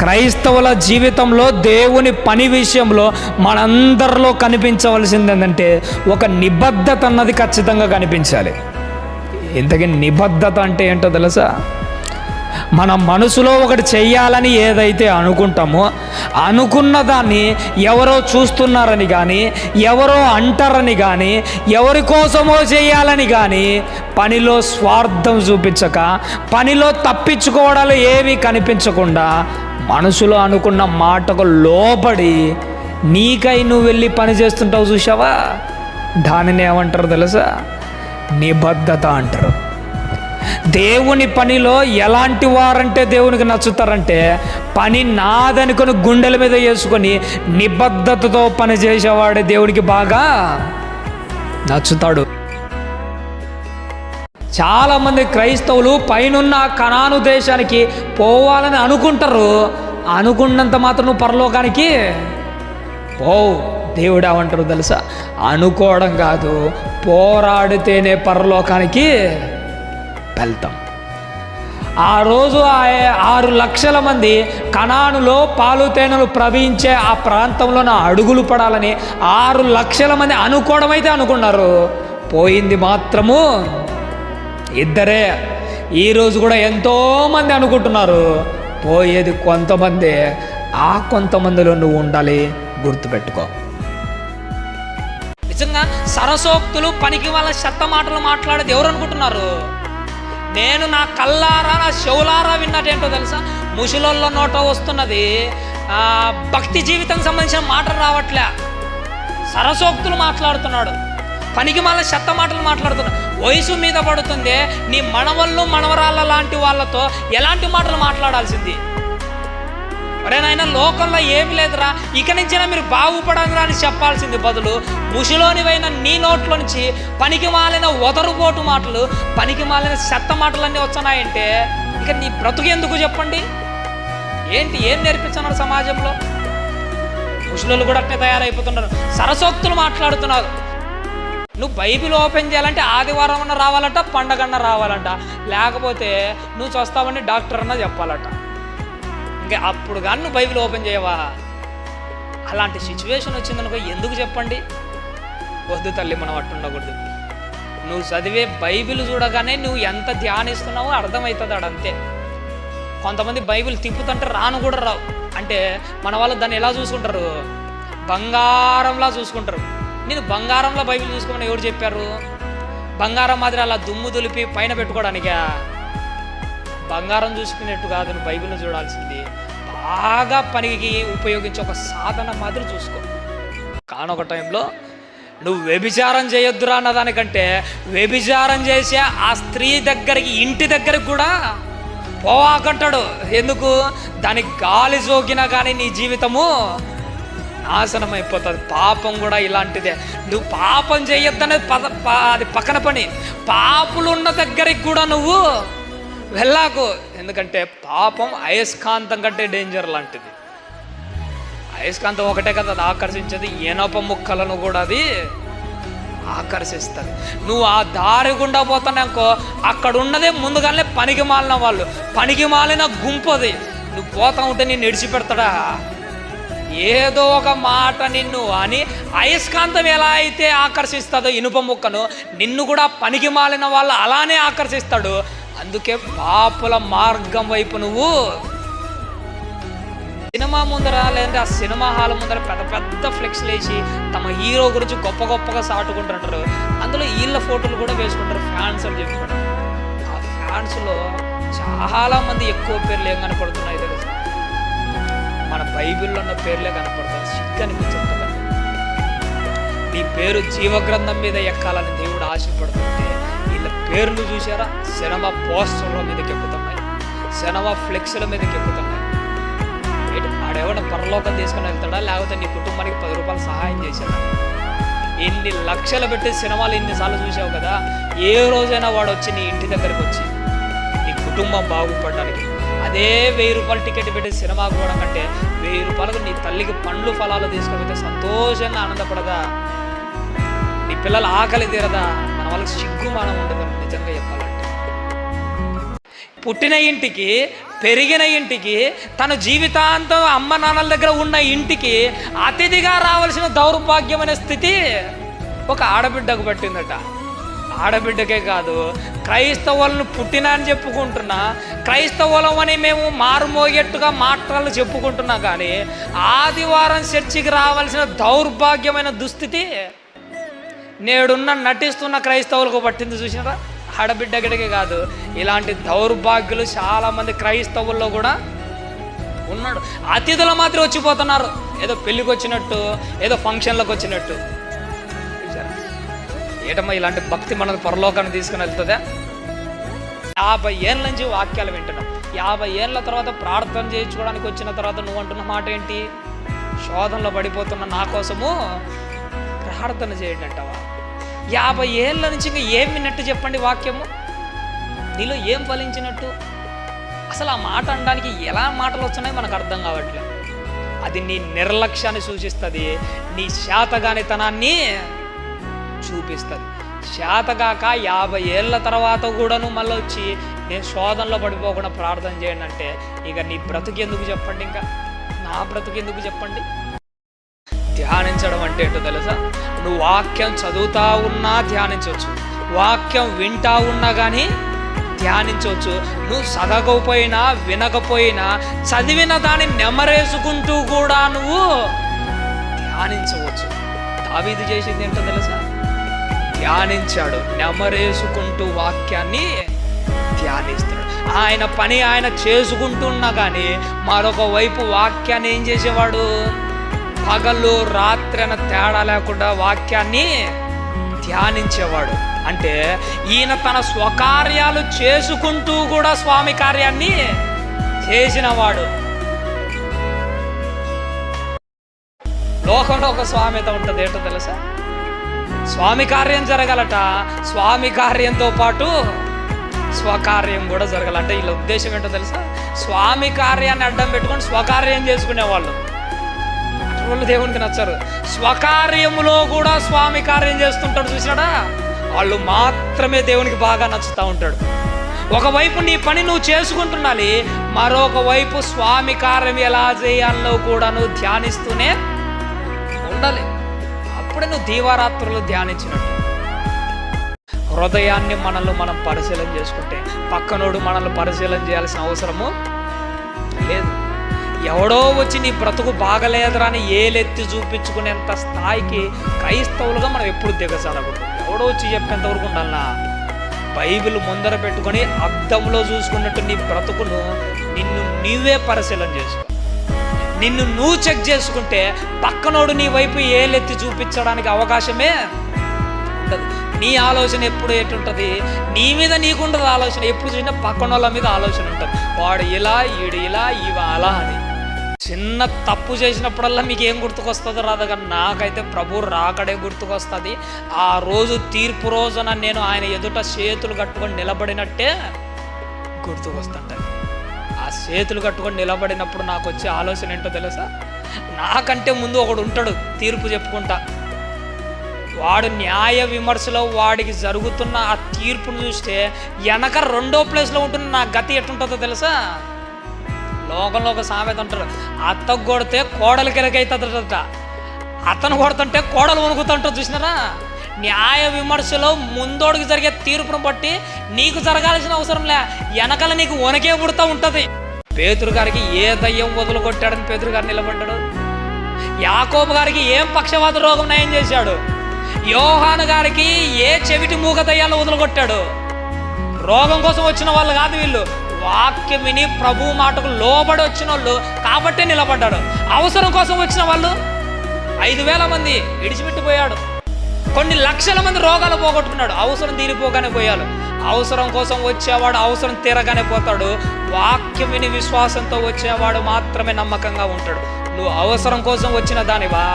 క్రైస్తవుల జీవితంలో దేవుని పని విషయంలో మనందరిలో కనిపించవలసింది ఏంటంటే ఒక నిబద్ధత అన్నది ఖచ్చితంగా కనిపించాలి. ఇంతకీ నిబద్ధత అంటే ఏంటో తెలుసా? మన మనసులో ఒకటి చెయ్యాలని ఏదైతే అనుకుంటామో అనుకున్న దాన్ని ఎవరో చూస్తున్నారని కానీ ఎవరో అంటారని కానీ ఎవరి కోసమో చేయాలని కానీ పనిలో స్వార్థం చూపించక పనిలో తప్పించుకోవడాలు ఏవి కనిపించకుండా మనసులో అనుకున్న మాటకు లోబడి నీకై నువ్వు వెళ్ళి పని చేస్తుంటావు చూసావా దానిని ఏమంటారు తెలుసా? నిబద్ధత అంటారు. దేవుని పనిలో ఎలాంటి వారంటే దేవునికి నచ్చుతారంటే పని నాదనుకొని గుండెల మీద వేసుకొని నిబద్ధతతో పని చేసేవాడే దేవునికి బాగా నచ్చుతాడు. చాలామంది క్రైస్తవులు పైనున్న కణాను దేశానికి పోవాలని అనుకుంటారు. అనుకున్నంత మాత్రం నువ్వు పరలోకానికి పోవు. దేవుడా అంటారు తెలుసా? అనుకోవడం కాదు పోరాడితేనే పరలోకానికి వెళ్తాం. ఆ రోజు ఆ ఆరు లక్షల మంది కణానులో పాలు తేనెలు ప్రవహించే ఆ ప్రాంతంలో నా అడుగులు పడాలని ఆరు లక్షల మంది అనుకోవడం అయితే అనుకున్నారు. పోయింది మాత్రము ఇద్దరే. ఈరోజు కూడా ఎంతోమంది అనుకుంటున్నారు. పోయేది కొంతమంది. ఆ కొంతమందిలో నువ్వు ఉండాలి. గుర్తుపెట్టుకో. నిజంగా సరసోక్తులు పనికి వాళ్ళ చెత్త మాటలు మాట్లాడేది ఎవరు అనుకుంటున్నారు? నేను నా కల్లారా నా చెవులారా విన్నట్టేంటో తెలుసా? ముసలోళ్ళ నోట వస్తున్నది భక్తి జీవితం సంబంధించిన మాటలు రావట్లే. సరసోక్తులు మాట్లాడుతున్నాడు. పనికి మళ్ళీ చెత్త మాటలు మాట్లాడుతున్నా. వయసు మీద పడుతుంది నీ మనవళ్ళు మనవరాళ్ళ లాంటి వాళ్ళతో ఎలాంటి మాటలు మాట్లాడాల్సింది? అరే నాయన లోకంలో ఏమి లేదురా. ఇక నుంచైనా మీరు బాగుపడంరా అని చెప్పాల్సింది బదులు ముషిలోనివైన నీ నోట్లో నుంచి పనికి మాలిన వదరుబోటు మాటలు పనికి మాలిన చెత్త మాటలన్నీ వచ్చినాయంటే ఇక నీ బ్రతుకు ఎందుకు చెప్పండి? ఏంటి ఏం నేర్పించున్నారు సమాజంలో? ముసలోళ్ళు కూడా అట్నే తయారైపోతున్నారు. సరసోక్తులు మాట్లాడుతున్నారు. నువ్వు బైబిల్ ఓపెన్ చేయాలంటే ఆదివారం అన్న రావాలంట పండగన్న రావాలంట. లేకపోతే నువ్వు చూస్తావని డాక్టర్ అన్న చెప్పాలట. ఇంకా అప్పుడు కానీ నువ్వు బైబిల్ ఓపెన్ చేయవా? అలాంటి సిచ్యువేషన్ వచ్చిందనుకో ఎందుకు చెప్పండి? వద్దు తల్లి మనం అట్టుండకూడదు నువ్వు చదివే బైబిల్ చూడగానే నువ్వు ఎంత ధ్యానిస్తున్నావో అర్థమవుతుంది అడంతే కొంతమంది బైబిల్ తిప్పుతుంటే రాను కూడా రావు. అంటే మన వాళ్ళు దాన్ని ఎలా చూసుకుంటారు? బంగారంలా చూసుకుంటారు. నేను బంగారంలో బైబిల్ చూసుకోమని ఎవరు చెప్పారు? బంగారం మాదిరి అలా దుమ్ము దులిపి పైన పెట్టుకోవడానికా? బంగారం చూసుకునేట్టు కాదు నువ్వు బైబిల్ని చూడాల్సింది. బాగా పనికి ఉపయోగించే ఒక సాధన మాదిరి చూసుకో. కానొక టైంలో నువ్వు వ్యభిచారం చేయొద్దురా అన్నదానికంటే వ్యభిచారం చేసే ఆ స్త్రీ దగ్గరికి ఇంటి దగ్గరికి కూడా పోవాకంటాడు. ఎందుకు? దానికి గాలి సోకినా కానీ నీ జీవితము నాశనం అయిపోతుంది పాపం కూడా ఇలాంటిదే. నువ్వు పాపం చేయొద్దనేది పద పా- అది పక్కన పని. పాపులు ఉన్న దగ్గరికి కూడా నువ్వు వెళ్ళాకు. ఎందుకంటే పాపం అయస్కాంతం కంటే డేంజర్ లాంటిది. అయస్కాంతం ఒకటే కదా అది ఆకర్షించేది. ఏనప ముక్కలను కూడా అది ఆకర్షిస్తుంది. నువ్వు ఆ దారి గుండా పోతున్నాకో అక్కడ ఉన్నదే ముందుగానే పనికి మాలిన వాళ్ళు. పనికి మాలిన గుంపు అది. నువ్వు పోతా ఉంటే నేను ఇడిచిపెడతాడా? ఏదో ఒక మాట నిన్ను అని అయస్కాంతం ఎలా అయితే ఆకర్షిస్తుందో ఇనుప ముక్కను నిన్ను కూడా పనికి మాలిన వాళ్ళు అలానే ఆకర్షిస్తాడు. అందుకే పాపుల మార్గం వైపు నువ్వు. సినిమా ముందర లేదంటే ఆ సినిమా హాల్ ముందర పెద్ద పెద్ద ఫ్లెక్స్లు వేసి తమ హీరో గురించి గొప్ప గొప్పగా సాటుకుంటుంటారు. అందులో వీళ్ళ ఫోటోలు కూడా వేసుకుంటారు ఫ్యాన్స్ అని చెప్పుకుంటారు ఆ ఫ్యాన్స్లో చాలా మంది ఎక్కువ పేర్లు ఏం కనపడుతుంది బైబిల్లో ఉన్న పేర్లే కనపడతాను సిగ్గు అనిపించదు నీ పేరు జీవగ్రంథం మీద ఎక్కాలని దేవుడు ఆశపడుతుంటే వీళ్ళ పేర్లు చూసారా? సినిమా పోస్టర్ల మీదకి ఎక్కుతున్నాయి. సినిమా ఫ్లెక్స్ల మీదకి ఎక్కుతున్నాయి. ఏంటి? పరలోకం తీసుకుని వెళ్తాడా? లేకపోతే నీ కుటుంబానికి పది రూపాయలు సహాయం చేశాడా? ఎన్ని లక్షలు పెట్టి సినిమాలు ఎన్నిసార్లు చూసావు కదా? ఏ రోజైనా వాడు వచ్చి నీ ఇంటి దగ్గరకు వచ్చి నీ కుటుంబం బాగుపడడానికి అదే వెయ్యి రూపాయలు టికెట్ పెట్టి సినిమా పోవడం కంటే వెయ్యి రూపాయలకు నీ తల్లికి పండ్లు ఫలాలు తీసుకుపోతే సంతోషంగా ఆనందపడదా? నీ పిల్లలు ఆకలి తీరదా? మన వాళ్ళకి సిగ్గుమానం ఉండదు నిజంగా చెప్పాలంటే. పుట్టిన ఇంటికి పెరిగిన ఇంటికి తన జీవితాంతం అమ్మ నాన్నల దగ్గర ఉన్న ఇంటికి అతిథిగా రావాల్సిన దౌర్భాగ్యమైన స్థితి ఒక ఆడబిడ్డకు పట్టిందట. ఆడబిడ్డకే కాదు క్రైస్తవులను పుట్టిన అని చెప్పుకుంటున్నా క్రైస్తవులం అని మేము మారుమోగేట్టుగా మాటలు చెప్పుకుంటున్నా కానీ ఆదివారం చర్చికి రావాల్సిన దౌర్భాగ్యమైన దుస్థితి నేడున్న నటిస్తున్న క్రైస్తవులకు పట్టింది చూసినారా? ఆడబిడ్డగడికే కాదు ఇలాంటి దౌర్భాగ్యులు చాలామంది క్రైస్తవుల్లో కూడా ఉన్నాడు. అతిథులు మాత్రం వచ్చిపోతున్నారు. ఏదో పెళ్ళికి వచ్చినట్టు ఏదో ఫంక్షన్లకు వచ్చినట్టు ఏటమ్మా ఇలాంటి భక్తి మనల్ని పరలోకాన్ని తీసుకుని వెళ్తుందా? యాభై ఏళ్ళ నుంచి వాక్యాలు వింటున్నాం. యాభై ఏళ్ళ తర్వాత ప్రార్థన చేయించుకోవడానికి వచ్చిన తర్వాత నువ్వు అంటున్న మాట ఏంటి? శోధనలో పడిపోతున్న నా కోసము ప్రార్థన చేయండి అంటావా? యాభై ఏళ్ళ నుంచి ఇంకా ఏం విన్నట్టు చెప్పండి వాక్యము? నీలో ఏం ఫలించినట్టు? అసలు ఆ మాట అనడానికి ఎలా మాటలు వస్తున్నాయో మనకు అర్థం కావట్లేదు. అది నీ నిర్లక్ష్యాన్ని సూచిస్తుంది నీ శాతగానితనాన్ని చూపిస్తుంది. శాతగాక యాభై ఏళ్ళ తర్వాత కూడాను మళ్ళీ వచ్చి నేను శోధనలో పడిపోకుండా ప్రార్థన చేయండి అంటే ఇక నీ బ్రతుకు ఎందుకు చెప్పండి ఇంకా? నా బ్రతుకు ఎందుకు చెప్పండి? ధ్యానించడం అంటే ఏంటో తెలుసా? నువ్వు వాక్యం చదువుతా ఉన్నా ధ్యానించవచ్చు వాక్యం వింటా ఉన్నా కానీ ధ్యానించవచ్చు నువ్వు చదవకపోయినా వినకపోయినా చదివిన దాన్ని నెమరేసుకుంటూ కూడా నువ్వు ధ్యానించవచ్చు. దావీదు చేసింది ఏంటో తెలుసా? ధ్యానించాడు. నెమరేసుకుంటూ వాక్యాన్ని ధ్యానిస్తాడు. ఆయన పని ఆయన చేసుకుంటున్నా కానీ మరొక వైపు వాక్యాన్ని ఏం చేసేవాడు? పగలు రాత్రి అన్న తేడా లేకుండా వాక్యాన్ని ధ్యానించేవాడు. అంటే ఈయన తన స్వకార్యాలు చేసుకుంటూ కూడా స్వామి కార్యాన్ని చేసినవాడు. లోకంలో ఒక స్వామిత ఉంటుంది ఏంటో తెలుసా? స్వామి కార్యం జరగాలట. స్వామి కార్యంతో పాటు స్వకార్యం కూడా జరగాలంటే. వీళ్ళ ఉద్దేశం ఏంటో తెలుసా? స్వామి కార్యాన్ని అడ్డం పెట్టుకొని స్వకార్యం చేసుకునేవాళ్ళు. వాళ్ళు దేవునికి నచ్చరు. స్వకార్యములో కూడా స్వామి కార్యం చేస్తుంటాడు చూసినాడా? వాళ్ళు మాత్రమే దేవునికి బాగా నచ్చుతూ ఉంటాడు. ఒకవైపు నీ పని నువ్వు చేసుకుంటున్నాలి మరొక వైపు స్వామి కార్యం ఎలా చేయాలో కూడా నువ్వు ధ్యానిస్తూనే ఉండాలి. అప్పుడే నువ్వు దీవారాత్రులు ధ్యానించినట్టు. హృదయాన్ని మనల్ని మనం పరిశీలన చేసుకుంటే పక్కనోడు మనల్ని పరిశీలన చేయాల్సిన అవసరము లేదు. ఎవడో వచ్చి నీ బ్రతుకు బాగలేదురా అని ఏలెత్తి చూపించుకునేంత స్థాయికి క్రైస్తవులుగా మనం ఎప్పుడు దిగజాలకూడదు ఎవడో వచ్చి చెప్పేంతవరకు ఉండాలన్నా బైబిల్ ముందర పెట్టుకొని అద్దంలో చూసుకున్నట్టు నీ బ్రతుకును నిన్ను నీవే పరిశీలన చేసుకో. నిన్ను నువ్వు చెక్ చేసుకుంటే పక్కనోడు నీ వైపు ఏలెత్తి చూపించడానికి అవకాశమే ఉండదు. నీ ఆలోచన ఎప్పుడు ఎటుంటుంది నీ మీద నీకుండదు ఆలోచన. ఎప్పుడు చూసినా పక్కన వాళ్ళ మీద ఆలోచన ఉంటుంది. వాడు ఇలా ఈడు ఇలా ఇవి అలా అని. చిన్న తప్పు చేసినప్పుడల్లా మీకు ఏం గుర్తుకొస్తుందో రాదు కానీ నాకైతే ప్రభు రాకడే గుర్తుకొస్తుంది. ఆ రోజు తీర్పు రోజున నేను ఆయన ఎదుట చేతులు కట్టుకొని నిలబడినట్టే గుర్తుకొస్తుంటాను చేతులు కట్టుకొని నిలబడినప్పుడు నాకు వచ్చే ఆలోచన ఏంటో తెలుసా? నాకంటే ముందు ఒకడు ఉంటాడు తీర్పు చెప్పుకుంటా. వాడు న్యాయ విమర్శలో వాడికి జరుగుతున్న ఆ తీర్పును చూస్తే వెనక రెండో ప్లేస్లో ఉంటున్న నా గతి ఎట్టుంటుందో తెలుసా? లోకంలో ఒక సామెత అంటారు అత్త కొడితే కోడలు కిరకైతుందట అతను కొడుతుంటే కోడలు వణుకుతుంటుంది చూసినారా? న్యాయ విమర్శలో ముందోడికి జరిగే తీర్పును బట్టి నీకు జరగాల్సిన అవసరం లే వెనకాల నీకు వణకే పుడుతూ ఉంటుంది. పేతురు గారికి ఏ దయ్యం వదులుకొట్టాడని పేతురు గారు నిలబడ్డాడు. యాకోబు గారికి ఏం పక్షవాత రోగం నయం చేశాడు? యోహాను గారికి ఏ చెవిటి మూగ దయ్యాలు వదులుకొట్టాడు? రోగం కోసం వచ్చిన వాళ్ళు కాదు వీళ్ళు. వాక్యం విని ప్రభు మాటకు లోబడి వచ్చిన వాళ్ళు కాబట్టే నిలబడ్డాడు. అవసరం కోసం వచ్చిన వాళ్ళు ఐదు వేల మంది విడిచిపెట్టిపోయాడు కొన్ని లక్షల మంది రోగాలు పోగొట్టుకున్నాడు. అవసరం తీరిపోగానే పోయాడు. అవసరం కోసం వచ్చేవాడు అవసరం తీరగానే పోతాడు. వాక్యం విని విశ్వాసంతో వచ్చేవాడు మాత్రమే నమ్మకంగా ఉంటాడు. నువ్వు అవసరం కోసం వచ్చిన దానివా?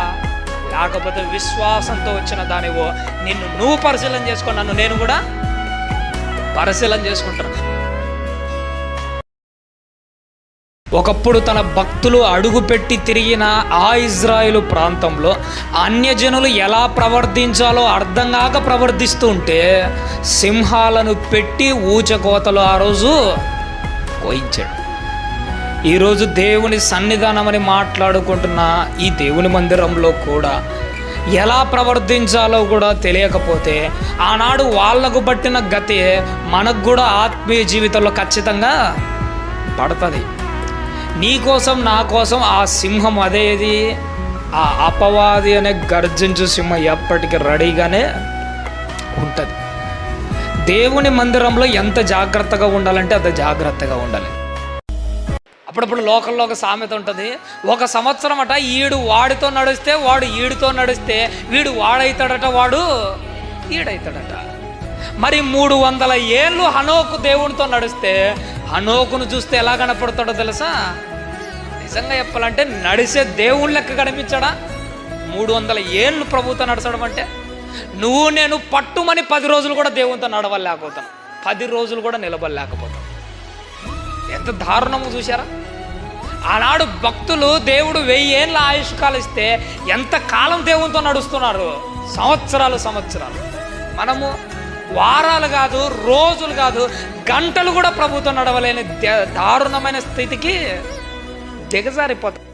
లేకపోతే విశ్వాసంతో వచ్చిన దానివో? నిన్ను నువ్వు పరిశీలన చేసుకో నన్ను నేను కూడా పరిశీలన చేసుకుంటాను. ఒకప్పుడు తన భక్తులు అడుగుపెట్టి తిరిగిన ఆ ఇజ్రాయిలు ప్రాంతంలో అన్యజనులు ఎలా ప్రవర్తించాలో అర్థం కాక ప్రవర్తిస్తూ ఉంటే సింహాలను పెట్టి ఊచకోతలు ఆ రోజు కోయించాడు. ఈరోజు దేవుని సన్నిధానమని మాట్లాడుకుంటున్న ఈ దేవుని మందిరంలో కూడా ఎలా ప్రవర్తించాలో కూడా తెలియకపోతే ఆనాడు వాళ్ళకు పట్టిన గతే మనకు కూడా ఆత్మీయ జీవితంలో ఖచ్చితంగా పడుతుంది. నీ కోసం నా కోసం ఆ సింహం అదేది? ఆ అపవాది అనే గర్జించు సింహం ఎప్పటికీ రెడీగానే ఉంటుంది. దేవుని మందిరంలో ఎంత జాగ్రత్తగా ఉండాలంటే అంత జాగ్రత్తగా ఉండాలి. అప్పుడప్పుడు లోకల్లో ఒక సామెత ఉంటుంది. ఒక సంవత్సరం అట ఈడు వాడితో నడిస్తే వాడు ఈడితో నడిస్తే వీడు వాడైతాడట వాడు ఈడైతాడట. మరి మూడు వందల ఏళ్ళు హనోకు దేవునితో నడిస్తే హనోకును చూస్తే ఎలా కనపడతాడో తెలుసా? నిజంగా చెప్పాలంటే నడిసే దేవుని లెక్క కనిపించాడా? మూడు వందల ఏళ్ళు ప్రభుత్వం నడచడం అంటే నువ్వు నేను పట్టుమని పది రోజులు కూడా దేవునితో నడవలేకపోతాను. పది రోజులు కూడా నిలబడలేకపోతాను. ఎంత దారుణము చూశారా? ఆనాడు భక్తులు దేవుడు వెయ్యేళ్ళ ఆయుష్కాలు ఇస్తే ఎంత కాలం దేవునితో నడుస్తున్నారు? సంవత్సరాలు సంవత్సరాలు. మనము వారాలు కాదు రోజులు కాదు గంటలు కూడా ప్రభుత్వం నడవలేని ద- దారుణమైన స్థితికి దిగజారిపోతాం.